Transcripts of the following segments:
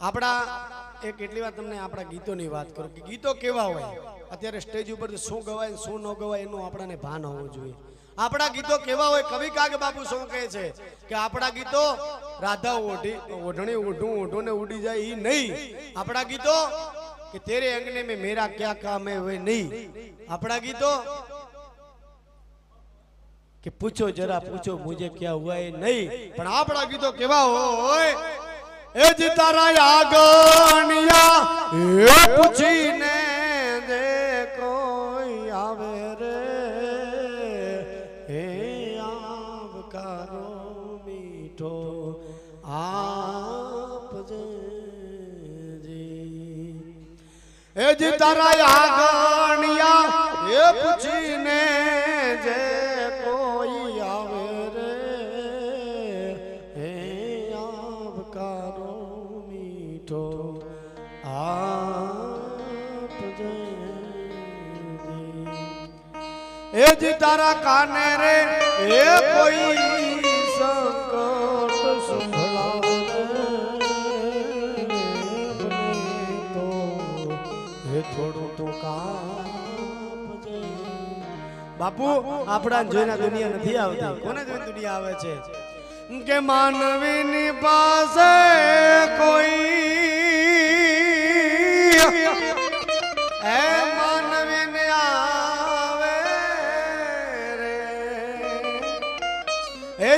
આપણા એક કેટલી વાર તમને આપણા ગીતોની વાત કરું કે ગીતો કેવા હોય? અત્યારે સ્ટેજ ઉપર શું ગવાય શું ન ગવાય એનું આપણાને ભાન હોવું જોઈએ. આપણા ગીતો કેવા હોય? કવિ કાગ બાપુ શું કહે છે? કે આપણા ગીતો રાધા ઓઢી, ઓઢણી ઓઢું ઓઢું ને ઉડી જાય એ નહીં. આપણા ગીતો કે તેરે અંગને મેં મેરા ક્યાં કામ હોય નહીં. આપણા ગીતો કે પૂછો જરા, પૂછો મુજે ક્યાં હોય નહીં. પણ આપણા ગીતો કેવા હોય? એ જ તારા આગણિયા એ પૂછીને દે કોઈ આવે રે. હે આવકારો મીઠો આપજે જી એ જ તારા આગણિયા એ પૂછીને જે એ જ તારા કાને રે એ કોઈ સંકટ સંભળાવે. થોડું તો બાપુ આપણા જોઈને દુનિયા નથી આવતી. કોને જોઈને દુનિયા આવે છે? કે માનવીની પાસે કોઈ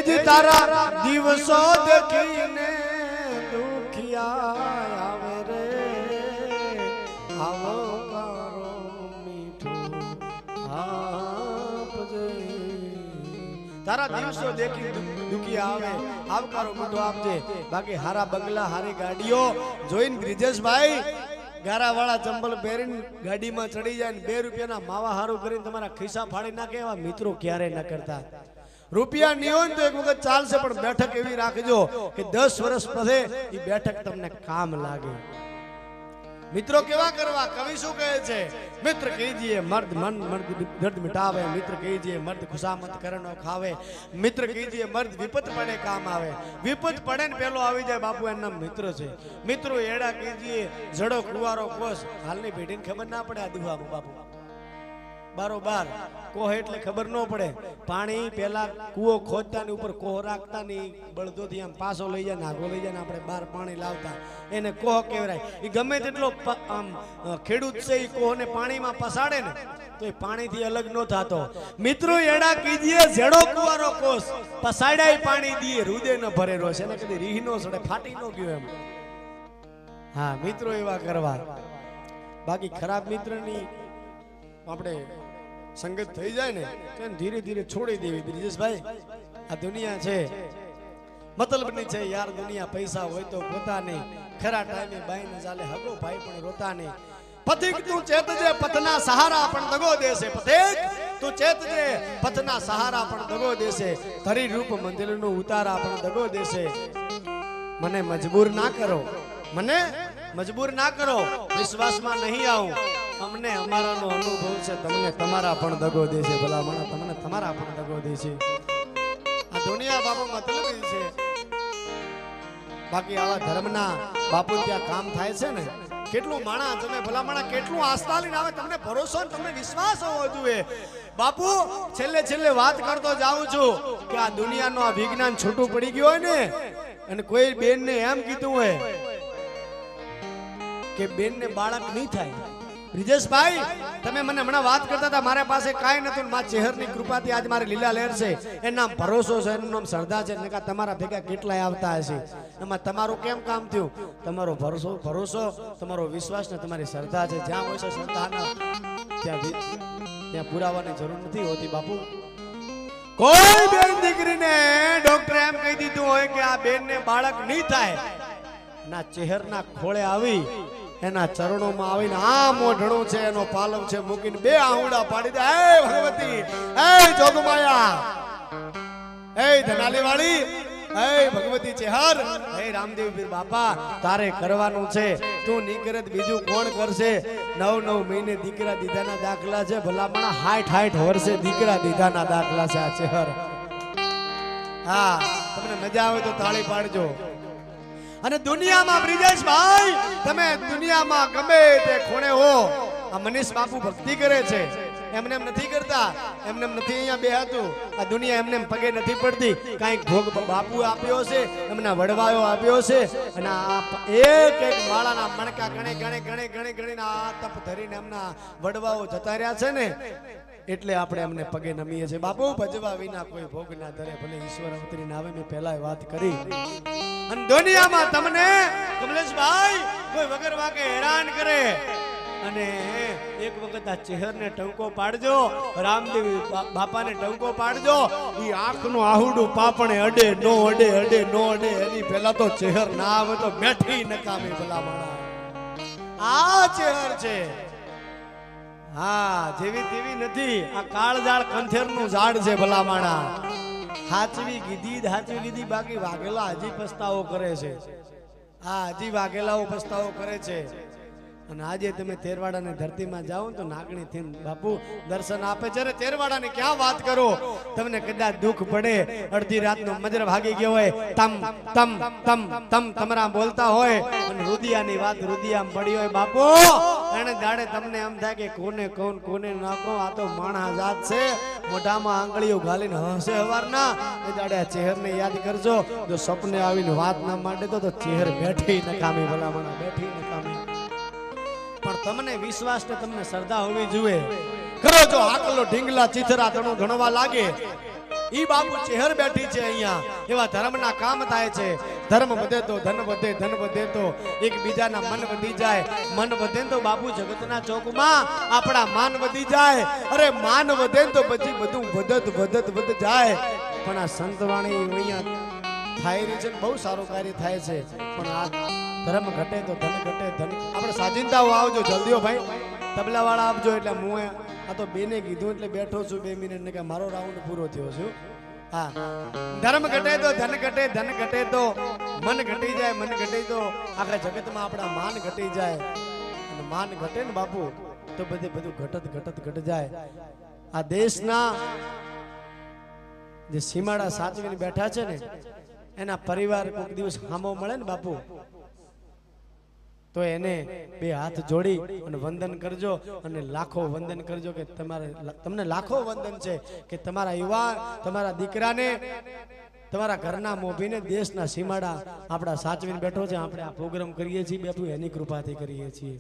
જ તારા દિવસો દેખીને દુખિયા આવે રે. આવો મારો મીઠું આપજે તારા દિવસો દેખી દુખિયા દુખી આવે. આવકારો મીઠો આપજે બાકી હારા બંગલા, હારી ગાડીઓ જોઈને બ્રિજેશભાઈ ગારાવાળા ચંપલ પહેરીને ગાડીમાં ચડી જાય ને બે રૂપિયાના માવા હારું કરીને તમારા ખિસ્સા ફાડી નાખે એવા મિત્રો ક્યારે ન કરતા. રૂપિયા નહીં હોય તો એક વખત ચાલશે, પણ બેઠક એવી રાખજો કે દસ વર્ષ પછી એ બેઠક તમને કામ લાગે. મિત્રો કેવા કરવા? કવિ શું કહે છે? મિત્ર કહીજીએ મર્દ મન, મર્દ દર્દ મિટાવે. મિત્ર કહીજીએ મર્દ ખુશામત કરનો ખાવે. મિત્ર કહીજીએ મર્દ વિપત પડે કામ આવે. વિપત પડે ને પેલો આવી જાય, બાપુ એના મિત્ર છે. મિત્રો એડા કહીજીએ જડો કુવારો કોસ. હાલની પેઢીને ખબર ના પડે આ દુહામાં, બાપુ. બારોબાર કોહ એટલે ખબર ન પડે. પાણી પેલા કૂવો ખોદતા ની ઉપર કોહ રાખતા ની બળદોથી આમ પાછો લઈ જાય નાગો લઈ જાય ને આપણે બહાર પાણી લાવતા. એને કોહ કહેવાય. એ ગમે તેટલો આમ ખેડૂત છે એ કોહને પાણીમાં પસાડે ને, તો એ પાણીથી અલગ ન થતો. મિત્રો, એડા કીજીએ ઝેડો કુવારો કોસ પસાડાય પાણી દીએ, હૃદય ન ભરેલો છે. એને કદી રીહ નો સડે, ફાટી ન ગયો એમ. હા, મિત્રો એવા કરવા. બાકી ખરાબ મિત્રની આપણે સંગત થઈ જાય ને, તો ધીરે ધીરે છોડી દેવી. બ્રિજેશભાઈ, આ દુનિયા છે. મતલબની છે, યાર દુનિયા પૈસા હોય તો પોતા ખરા ટાઈમે બાઈ ન ચાલે, હગો ભાઈ પણ રોતા નહીં. પથિક તું ચેતજે પથના સહારા પણ દગો દેશે. પથિક તું ચેતજે પથના સહારા પણ દગો દેશે. ધરી રૂપ મંદિરનું ઉતારા પણ દગો દેશે. મને મજબૂર ના કરો. મને મજબૂર ના કરો. વિશ્વાસમાં નહીં આવું. અમને અમારાનો અનુભવ છે, તમને તમારા પણ દગો દે છે, ભલામણ, તમને તમારા પણ દગો દે છે. આ દુનિયા બાપુ મતલબી છે. બાકી આવા ધર્મના બાપુ ત્યાં કામ થાય છે ને, કેટલું માણા, તમે ભલા કેટલું આસ્થા લઈને આવે, તમને ભરોસો તમને વિશ્વાસ હોવો જોઈએ. બાપુ, છેલ્લે છેલ્લે વાત કરતો જાઉં છું કે આ દુનિયાનું આ વિજ્ઞાન છૂટું પડી ગયું હોય ને, અને કોઈ બેનને એમ કીધું હોય કે બેનને બાળક નહીં થાય. બ્રિજેશભાઈ, તમે મને હમણાં વાત કરતા હતા, મારા પાસે કાંઈ નતું મા ચહેરની કૃપાથી આજ મારે લીલા લહેર છે. એનું નામ ભરોસો છે, એનું નામ શ્રદ્ધા છે. નકા તમારા ભેગા કેટલાય આવતા હશે? એમાં તમારું કેમ કામ થયું? તમારો ભરોસો ભરોસો, તમારો વિશ્વાસ ને તમારી શ્રદ્ધા છે. જ્યાં હોય છે શ્રદ્ધાના ત્યાં ત્યાં પુરાવાની જરૂર નથી હોતી, બાપુ. કોઈ બેન દીકરીને ડોક્ટર એમ કહી દીધું હોય કે આ બેનને બાળક નહીં થાય. ના ચહેરના ખોળે આવી એના ચરણોમાં આવીને આ મોઢણું છે, એનો પાલવ છે, મૂકીને બે આહુડા પાડી દે. હે ભગવતી હે જોગમાયા. હે ધનાલી વાળી કરવાનું છે. તું નહીં બીજું કોણ કરશે? નવ નવ મહિને દીકરા દીધાના દાખલા છે, ભલામણા હાઠ હાઠ વર્ષે દીકરા દીધાના દાખલા છે આ ચેહર. હા, તમને મજા આવે તો તાળી પાડજો. અને દુનિયામાં બ્રિજેશભાઈ તમે દુનિયામાં ગમે તે ખૂણે હો. આ મનીષ બાપુ ભક્તિ કરે છે. એમને એમ નથી કરતા. એમને એમ નથી અહીંયા બેહાતું. આ દુનિયા એમને પગે નથી પડતી. કાંઈક ભોગ બાપુ આપ્યો છે, એમના વડવાયો આપ્યો છે, અને આ એક એક માળાના મણકા ગણે ગણે ગણે ગણે ગણીને આ તપ ધરીને એમના વડવાઓ જતા રહ્યા છે ને. એટલે આપણે એમને પગે નમીએ છીએ. બાપુ, ભજવા વિના કોઈ ભોગ ના ધરે. ભલે ઈશ્વર અવતરીને આવે, મેં પહેલા વાત કરી. અને દુનિયામાં તમને કમલેશભાઈ કોઈ વગર વાકે હેરાન કરે. અને એક વખત આ ચહેરને ટંકો પાડજો, રામદેવ બાપાને ટંકો પાડજો. ઈ આંખનું આહુડું પાપણે અડે, નો અડે અડે, નો અડે. એની પહેલા તો ચહેર ના આવે તો બેઠી નકામી ભલા માણા આ ચહેર છે. હા, જેવી તેવી નથી. આ કાળજાળ કંથેરનું ઝાડ છે ભલા માણા હાચવી કીધી હાચવી કીધી બાકી વાઘેલા હજી પસ્તાવો કરે છે. હા, હજી વાઘેલાઓ પસ્તાવો કરે છે. અને આજે તમે તેરવાડાની ધરતીમાં જાઓ તો નાગણી થઈને, બાપુ, દર્શન આપે છે તેરવાડાની? ક્યાં વાત કરો? તમને કદાચ દુઃખ પડે, અડધી રાતનો મજર ભાગી ગયો હોય, તમ તમ તમ તમ, તમારા બોલતા હોય. અને રુદિયાની વાત રુદિયામાં પડી હોય, બાપુ, એને દાડે તમને એમ થાય કે કોને કોણ કોને ના કહો? આ તો માણસ જાત છે. મોઢામાં આંગળીઓ ઘાલીને હસે હવારના. એ દાડે આ ચહેરને યાદ કરજો. જો સપને આવીને વાત ના માંડે તો ચહેર બેઠી નકામી ભલામણા, બેઠી નકામી. તમને વિશ્વાસ ને તમને શ્રદ્ધા હોવી જોઈએ. કરો જો આકલો ઢીંગલા ચિથરા તણું ગણવા લાગે. ઈ બાપુ ચહેર બેઠી છે અહીંયા. એવા ધર્મના કામ થાય છે. ધર્મ વધે તો ધન વધે ધન વધે તો એકબીજાના મન વધી જાય. મન વધે તો બાપુ જગતના ચોકમાં આપણા માન વધી જાય. અરે માન વધે તો પછી બધું વધત વધત વધ જાય. પણ આ સંતવાણી અહીંયા થાય રહી છે બહુ સારું કાર્ય થાય છે. પણ આ ધર્મ ઘટે તો ધન ઘટે ધન. આપણે સાજિંદાઓ આવજો જલ્દીઓ ભાઈ. તબલા વાળા આપજો એટલે હું આ તો બેને કીધું એટલે બેઠો છું બે મિનિટ ને કે મારો રાઉન્ડ પૂરો થયો છું. હા. ધર્મ ઘટે તો ધન ઘટે ધન ઘટે તો મન ઘટી જાય, મન ઘટે તો આખા જગતમાં આપણા માન ઘટી જાય. અને માન ઘટે ને બાપુ, તો બધે બધું ઘટત ઘટત ઘટ જાય. આ દેશના જે સીમાડા સાચવીને બેઠા છે ને, એના પરિવાર કોઈક દિવસ હામો મળે ને બાપુ? તો એને બે હાથ જોડી અને વંદન કરજો અને લાખો વંદન કરજો કે તમારે તમને લાખો વંદન છે કે તમારા યુવા, તમારા દીકરાને, તમારા ઘરના મોભીને દેશના સીમાડા આપણા સાચવીને બેઠો છે, આપણે આ પ્રોગ્રામ કરીએ છીએ બેઠું એની કૃપાથી કરીએ છીએ.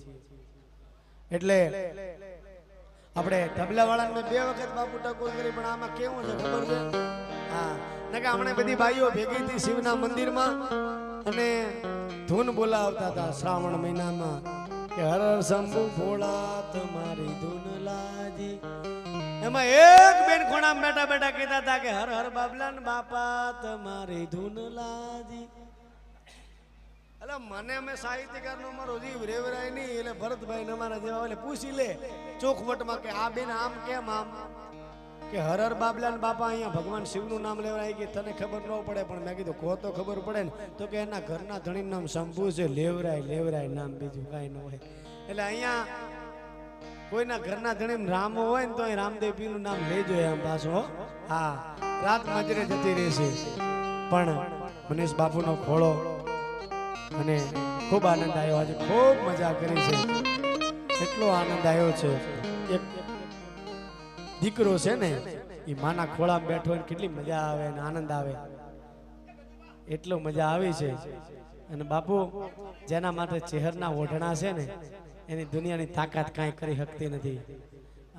એટલે આપણે તબલા વાળાને મેં બે વખત બાપુ ટકોર કરી, પણ આમાં કેવું છે ખબર છે? હા. નકા હમણાં બધી ભાઈઓ ભેગી હતી શિવના મંદિરમાં. અને ધૂન બોલાવતા હતા શ્રાવણ મહિનામાં કે હર શંભુ ભોળા તમારી ધૂન લાજી. એમાં એક બેન ખોણા બેઠા બેઠા કહેતા હતા કે હર હર બાબલા ને બાપા તમારી ધૂન લાજી. એટલે મને અમે સાહિત્યકાર નો મારો જીવ રેવરાય નહીં, એટલે ભરતભાઈ ને અમારા જેવા એટલે પૂછી લે ચોખવટમાં કે આ બેન આમ કેમ આમ? કે હર હર બાબલા બાપા અહીંયા ભગવાન શિવનું નામ લેવરાય કે તને ખબર ન પડે, પણ મેં કીધું કો તો ખબર પડે ને. તો કે એના ઘરના ધણીનું નામ શંભુ છે, લેવરાય લેવરાય નામ બીજું કાંઈ ન હોય. એટલે અહીંયા કોઈના ઘરના ધણી રામ હોય ને તો રામદેવ પીનું નામ લેજો એમ પાછો. હા, રાત મજરે જતી રહેશે પણ મનીષ બાપુનો ખોળો અને ખૂબ આનંદ આવ્યો. આજે ખૂબ મજા કરી છે. એટલો આનંદ આવ્યો છે. એક દીકરો છે ને એ માના ખોળામાં બેઠો હોય કેટલી મજા આવે અને આનંદ આવે. એટલો મજા આવી છે. અને બાપુ, જેના માટે ચહેરના ઓઢણા છે ને, એની દુનિયાની તાકાત કાંઈ કરી શકતી નથી.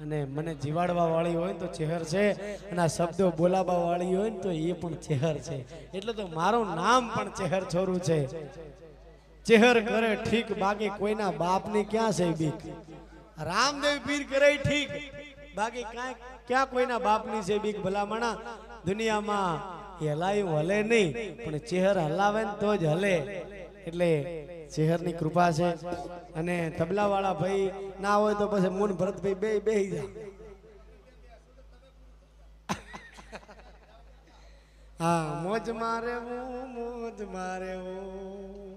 અને મને જીવાડવા વાળી હોય ને તો ચહેર છે, અને આ શબ્દો બોલાવવા વાળી હોય ને તો એ પણ ચહેર છે. એટલે તો મારું નામ પણ ચહેર છોરું છે. ચહેર કરે ઠીક, બાકી કોઈના બાપને ક્યાં છે બીક? રામદેવ પીર કરે ઠીક. બાકી કાંઈ ક્યાં કોઈના બાપની છે બીક ભલામણા? દુનિયામાં હલાયું હલે નહીં, પણ ચહેર હલાવે ને તો જ હલે. એટલે ચહેરની કૃપા છે. અને તબલાવાળા ભાઈ ના હોય તો પછી મૂન ભરતભાઈ બે બેહી જાય. હા, મોજ મારે હું, મોજ મારે હું.